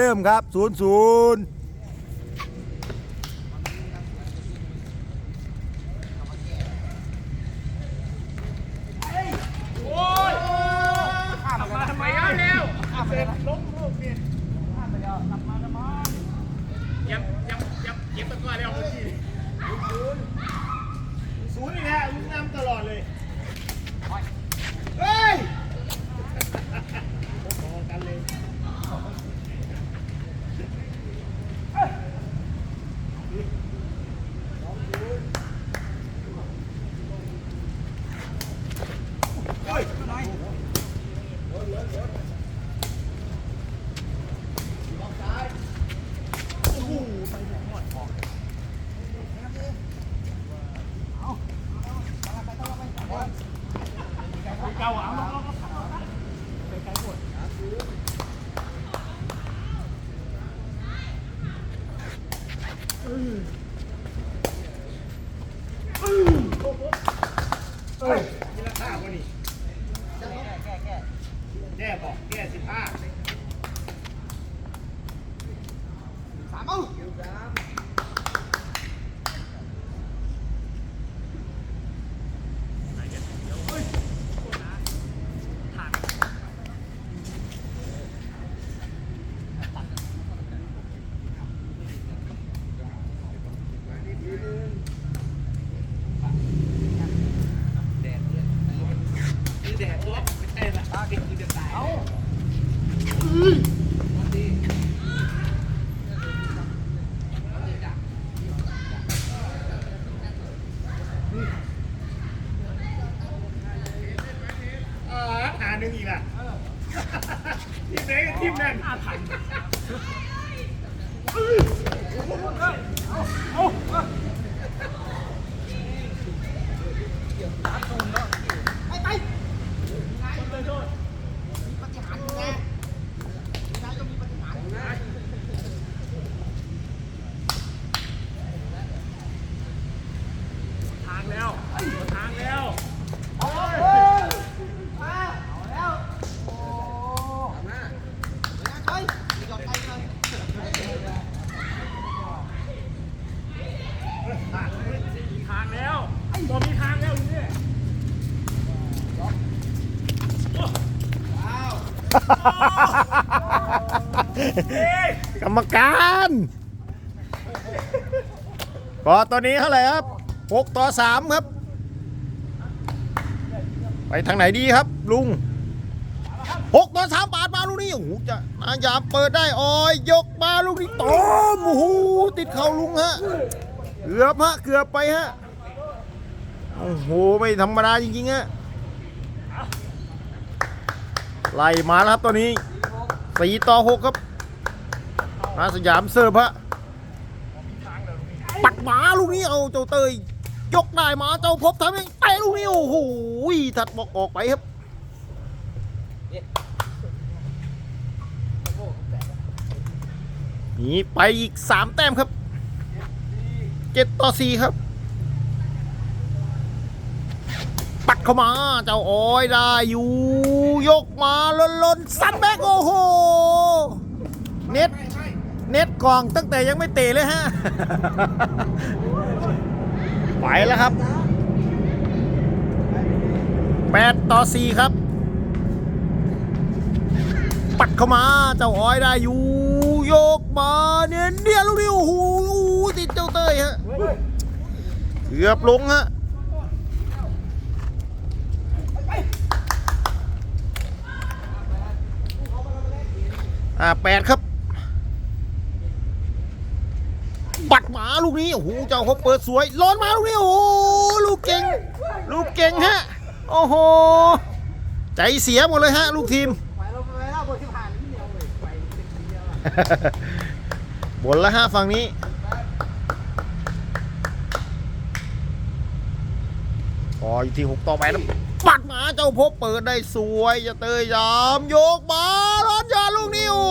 เริ่มครับศูนย์ เฮ้ยมีราคาป่ะนี่แก้บอกแก้สิบห้าสามเอ้า คือแดดตัวไม่ใช่ละตากินกินจะตายเอา เออหาหนึ่งอีกล่ะทีมไหนกับทีมนั้นทางแล้วทางแล้ว ทางแล้วตัวมีทางแล้วลุงเนี่ย กรรมการก็ตัวนี้เท่าไหร่ครับหกต่อสามครับ ไปทางไหนดีครับ ลุงหกต่อสามบาทมาลูกนี้โอ้โหจะนายามเปิดได้ออย ยกมาลูกนี้ตอมโอ้โหติดเข่าลุงฮะ เกือบฮะ เกือบไปฮะ โอ้โห ไม่ธรรมดาจริงๆฮะ ไล่มาแล้วครับตัวนี้สี่ต่อหกครับมาสยามเสิร์ฟฮะปักหมาลูกนี้เอาเจ้าเตยยกได้มาเจ้าพบทำยังเตะลูกนี้โอ้โหถัดบอกออกไปครับหนีไปอีกสามแต้มครับเจ็ดต่อสี่ครับ ปัด เข้ามา เจ้าอ้อยได้อยู่ ยกมาล้นๆซัดแบกโอ้โห เน็ต เน็ตกล่องตั้งแต่ยังไม่เตะเลยฮะ ไปแล้วครับ 8 ต่อ 4 ครับ ปัดเข้ามา เจ้าอ้อยได้อยู่ ยกมาเนี่ยเนี่ยลูกนี้โอ้โหติดเจ้าเตยฮะ เกือบลงฮะ อ่าแปดครับ บัดหมาลูกนี้ โอ้โห เจ้าเขาเปิดสวยร้อนมาลูกนี้ โอ้โหลูกเก่ง ลูกเก่งฮะ โอ้โห ใจเสียหมดเลยฮะ ลูกทีมบนแล้วฮะฝั่งนี้ พออยู่ที่หกต่อไปแล้วปัดหมาเจ้าพบเปิดได้สวยจะเตยยามโยกมาร้อนยาลูกนี้โอ้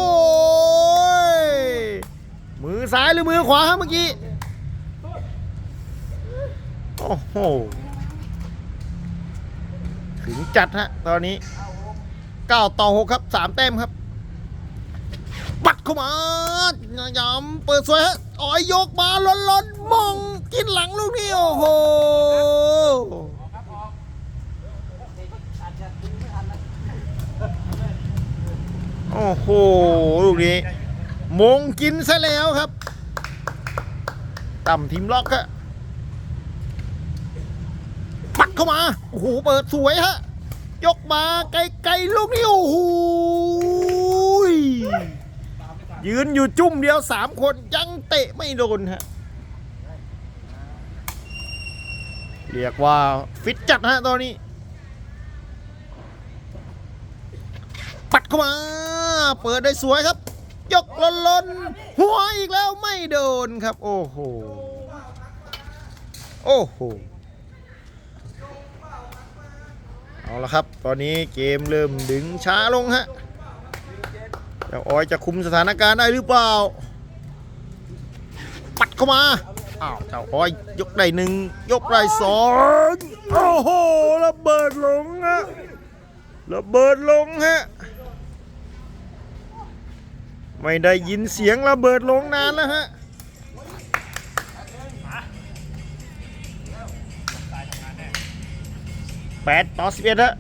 ยมือซ้ายหรือมือขวาฮะเมื่อกี้โอ้โหถึงจัดฮะตอนนี้9ต่อ6ครับ3แต้มครับปัดเข้ามาย้ำเปิดสวยฮะอ้อยยกมาล้นๆมองกินหลังลูกนี้โอ้โห โอ้โหลูกนี้มงกินซะแล้วครับ ต่ำทีมล็อกฮะปัดเข้ามา โอ้โห เปิดสวยฮะ ยกมาไกลๆลูกนี้ โอ้โหยยืนอยู่จุ่มเดียวสามคนยังเตะไม่โดนฮะ เรียกว่า ฟิตจัดฮะตอนนี้ ปัดเข้ามา เปิดได้สวยครับ ยกลนลนหัวอีกแล้วไม่โดนครับ โอ้โห โอ้โห เอาละครับ ตอนนี้เกมเริ่มดึงช้าลงฮะเจ้าออยจะคุมสถานการณ์ได้หรือเปล่า ปัดเข้ามา อ้าวเจ้าออยยกได้หนึ่งยกได้สองโอ้โหระเบิดลงฮะระเบิดลงฮะ ไม่ได้ยินเสียงระเบิดลงนานแล้วฮะแปดต่อสิบเอ็ดฮะ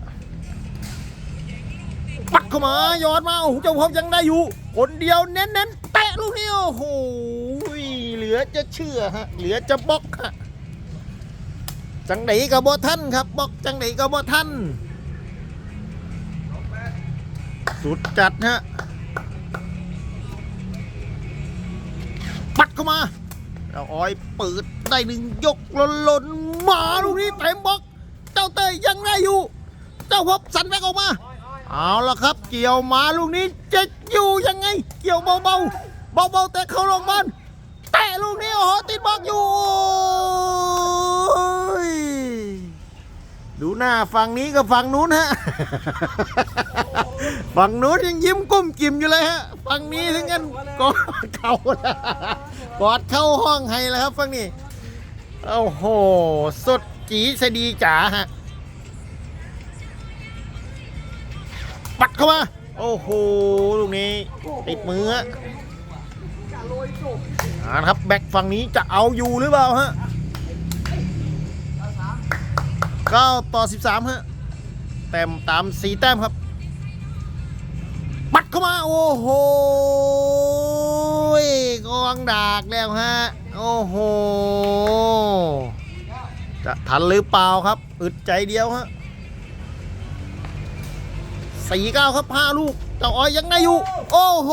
ปัดเข้ามายอนมาโอ้โหเจ้าพบยังได้อยู่ คนเดียวเน้นๆแตะลูกนี้โอ้โหเหลือจะเชื่อฮะเหลือจะบล็อกฮะจังไหนกับบอท่านครับบล็อกจังไหนกับบอท่านสุดจัดฮะ เข้ามาเราอ้อยเปิดได้หนึ่งยกหล่นหล่นๆมาลูกนี้เต็มบล็อก เจ้าเต้ยยังได้อยู่ เจ้าพบสันแบกออกมา เอาละครับ เกี่ยวมาลูกนี้จะอยู่ยังไง เกี่ยวเบาๆเบาๆแต่เข้าลงบอลแตะลูกนี้โอ้โหติดบล็อกอยู่ดูหน้าฝั่งนี้กับฝั่งนู้นฮะ ฝั่งนู้นยังยิ้มก้มกิ่มอยู่เลยฮะฝั่งนี้ถึงกันกอดเข่าแล้วกอดเข้าห้องให้แล้วครับฝั่งนี้โอ้โหสดจีสดีจ๋าฮะปัดเข้ามา โอ้โหลูกนี้ติดมืออ่านะครับแบ็คฝั่งนี้จะเอาอยู่หรือเปล่าฮะ9ต่อ 13 ฮะ แต้มตาม 4 แต้มครับ เข้ามาโอ้โหกองดากแล้วฮะโอ้โหจะทันหรือเปล่าครับ อึดใจเดียวฮะสี่เก้าครับห้าลูก เจ้าอ้อยยังได้อยู่ โอ้โห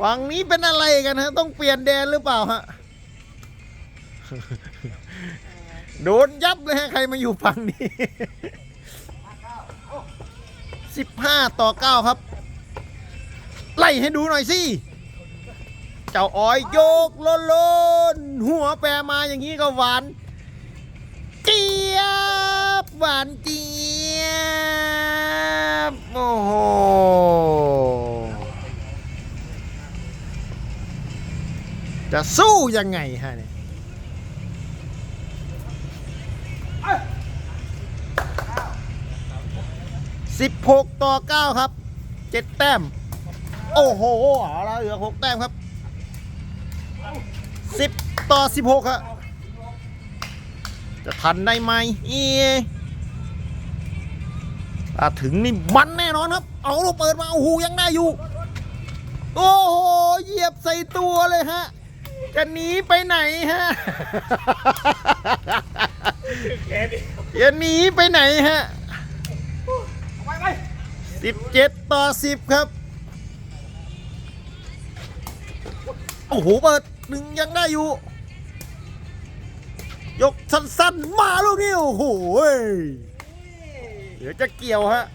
ฝั่งนี้เป็นอะไรกันฮะ ต้องเปลี่ยนแดนหรือเปล่าฮะ โดนยับเลยฮะ ใครมาอยู่ฝั่งนี้ 15 ต่อ 9 ครับ ไล่ให้ดูหน่อยสิ เจ้าอ้อยโยกโลนลนหัวแปรมาอย่างนี้ก็หวาน เจี๊ยบ หวานเจี๊ยบ โอ้โหจะสู้ยังไงฮะเนี่ย 16 ต่อ 9 ครับ 7 แต้ม โอ้โหเอาละเหลือ 6 แต้มครับ 10 ต่อ 16ครับจะทันได้ไหมเอีถ้าถึงนี่มันแน่นอนครับ เอาเราเปิดมาโอ้โหยังได้อยู่ โอ้โหเหยียบใส่ตัวเลยฮะ จะหนีไปไหนฮะจะหนีไปไหนฮะ 17 ต่อ 10 ครับ โอ้โห เปิดหนึ่งยังได้อยู่ ยกสั้นๆ มาลูกนี้ โอ้โห เดี๋ยวจะเกี่ยวฮะ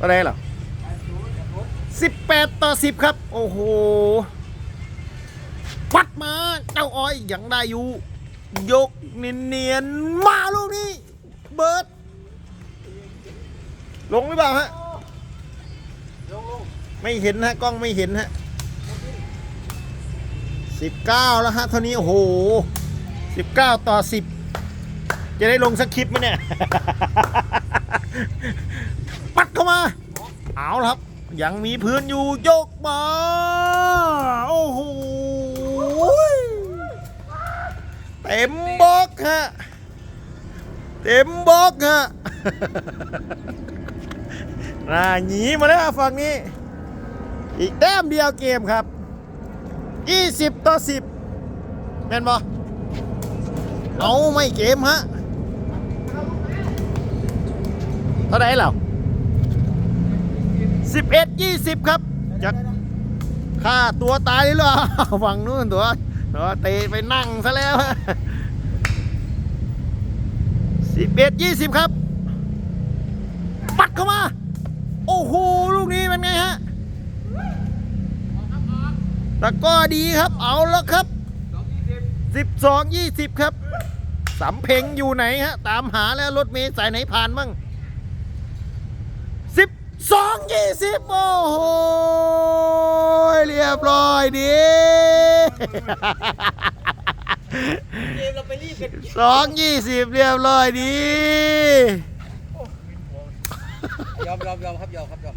อะไรเหรอ18 ต่อ 10 ครับ โอ้โห วัดมา เจ้าอ้อยยังได้อยู่ ยกเนียนๆมาลูกนี้ เบิร์ดลงหรือเปล่าฮะไม่เห็นฮะกล้องไม่เห็นฮะสิบเก้าแล้วฮะเท่านี้ โอ้โหสิบเก้าต่อสิบจะได้ลงสักคลิปไหมเนี่ย ปัดเข้ามา เอาละครับ ยังมีพื้นอยู่ยกมา โอ้โห เต็มบล็อกฮะ เต็มบล็อกฮะน่าหนีมาแล้วฝั่งนี้ อีกแต้มเดียวเกมครับ 20 ต่อ 10แม่นบอเอาไม่เกมฮะ เท่าไหร่เหรอ11 20 ครับจะฆ่าตัวตายเลยเหรอฝั่งนู้นตัว ตัวเตะไปนั่งซะแล้วฮะ11 20ครับปัดเข้ามา โอ้โห ลูกนี้เป็นไงฮะตะก้อดีครับเอาแล้วครับ12 20ครับสำเพ็งอยู่ไหนฮะ ตามหาแล้วรถเมล์สายไหนผ่านมั่งสิบ สองยี่สิบโอ้โหเรียบร้อยดีเกมเราไปรีบกันสองยี่สิบเรียบร้อยดียอมยอมยอมครับยอมครับยอม